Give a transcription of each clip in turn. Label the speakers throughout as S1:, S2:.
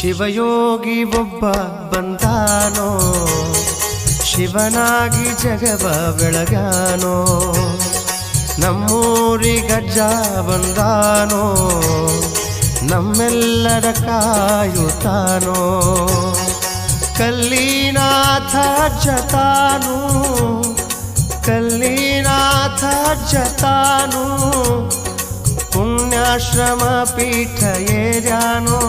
S1: ಶಿವಯೋಗಿ ಒಬ್ಬ ಬಂದಾನೋ? ಶಿವನಾಗಿ ಜಗವ ಬೆಳಗಾನೋ? ನಮ್ಮೂರಿ ಗಜ್ಜ ಬಂದಾನೋ? ನಮ್ಮೆಲ್ಲರ ಕಾಯುತ್ತಾನೋ? ಕಲ್ಲಿನಾಥ ಜತಾನು ಕಲ್ಲಿನಾಥ ಜತಾನು ಪುಣ್ಯಾಶ್ರಮ ಪೀಠ ಏರ್ಯಾನೋ?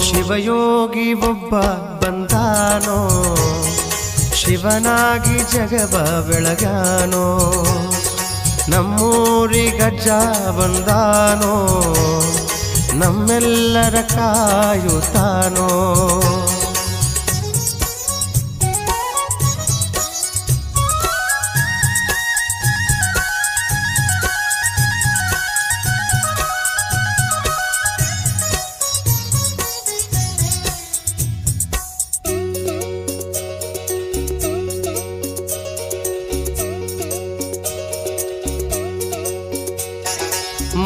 S1: ಶಿವಯೋಗಿ ಒಬ್ಬ ಬಂದಾನೋ? ಶಿವನಾಗಿ ಜಗವ ಬೆಳಗಾನೋ? ನಮ್ಮೂರಿ ಗಜ್ಜ ಬಂದಾನೋ? ನಮ್ಮೆಲ್ಲರ ಕಾಯುತ್ತಾನೋ?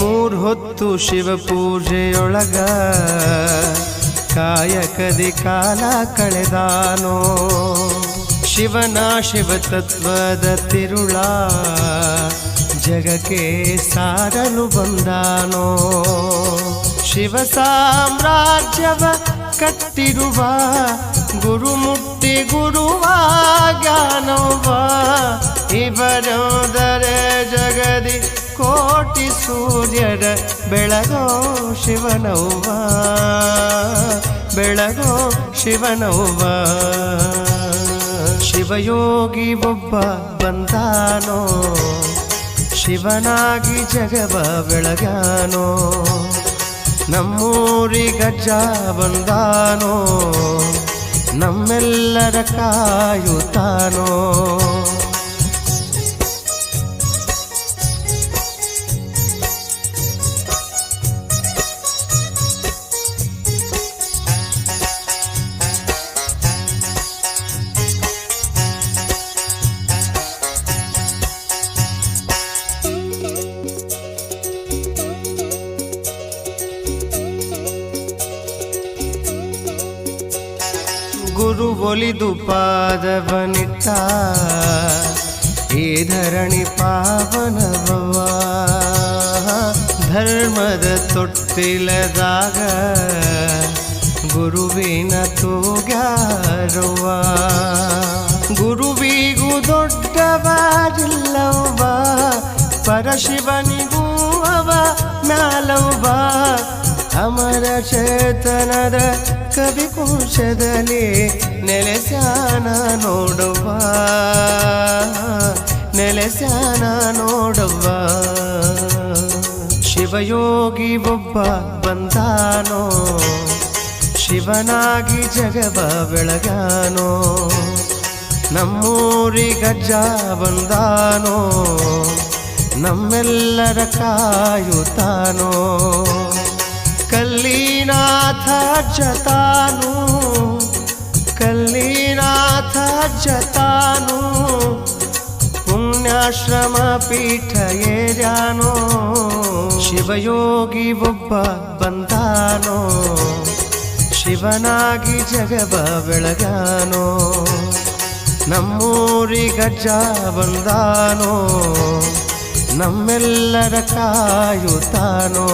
S1: ಮೂರ್ ಹೊತ್ತು ಶಿವ ಪೂಜೆಯೊಳಗ ಕಾಯಕದಿ ಕಾಲ ಕಳೆದಾನೋ. ಶಿವನ ಶಿವ ತತ್ವದ ತಿರುಳ ಜಗಕ್ಕೆ ಸಾರಲು ಬಂದಾನೋ. ಶಿವ ಸಾಮ್ರಾಜ್ಯವ ಕಟ್ಟಿರುವ ಗುರುಮುಟ್ಟಿ ಗುರುವ ಕೋಟಿ ಸೂರ್ಯರ ಬೆಳಗೋ ಶಿವನವ್ವ ಬೆಳಗೋ ಶಿವನವ್ವ ಶಿವಯೋಗಿ ಒಬ್ಬ ಬಂದಾನೋ. ಶಿವನಾಗಿ ಜಗವ ಬೆಳಗಾನೋ ನಮ್ಮೂರಿ ಗಜ್ಜ ಬಂದಾನೋ. ನಮ್ಮೆಲ್ಲರ ಕಾಯುತ್ತಾನೋ. ಗುರು ಒಲಿದು ಪಾದವನಿಟ್ಟ ಈ ಧರಣಿ ಪಾವನವ ಧರ್ಮದ ತೊಟ್ಟಿಲದಾಗ ಗುರುವಿನ ತೂಗ್ಯಾರುವ ಗುರುವಿಗೂ ದೊಡ್ಡವಾರಿಲ್ಲವ್ವ ಪರಶಿವನಿಗೂ ಅವ ಮ್ಯಾಲವ್ವ. ಅಮರ ಚೇತನದ ಕವಿ ಕೋಶದಲ್ಲಿ ನೆಲೆಸ್ಯಾನ ನೋಡುವ. ನೆಲೆಸ್ಯಾನ ನೋಡುವ. ಶಿವಯೋಗಿ ಒಬ್ಬ ಬಂದಾನೋ. ಶಿವನಾಗಿ ಜಗವ ಬೆಳಗಾನೋ. ನಮ್ಮೂರಿ ಗಜ್ಜ ಬಂದಾನೋ. ನಮ್ಮೆಲ್ಲರ ಕಾಯುತ್ತಾನೋ. ಕಲ್ಲಿನಾಥ ಜತಾನು ಕಲ್ಲಿನಾಥ ಜತಾನು ಪುಣ್ಯಾಶ್ರಮ ಪೀಠ ಏರ್ಯಾನೋ, ಶಿವಯೋಗಿ ಒಬ್ಬ ಬಂದಾನೋ, ಶಿವನಾಗಿ ಜಗಬ ಬೆಳಗಾನೋ ನಮ್ಮೂರಿ ಗಜ್ಜ ಬಂದಾನೋ, ನಮ್ಮೆಲ್ಲರ ಕಾಯುತ್ತಾನೋ.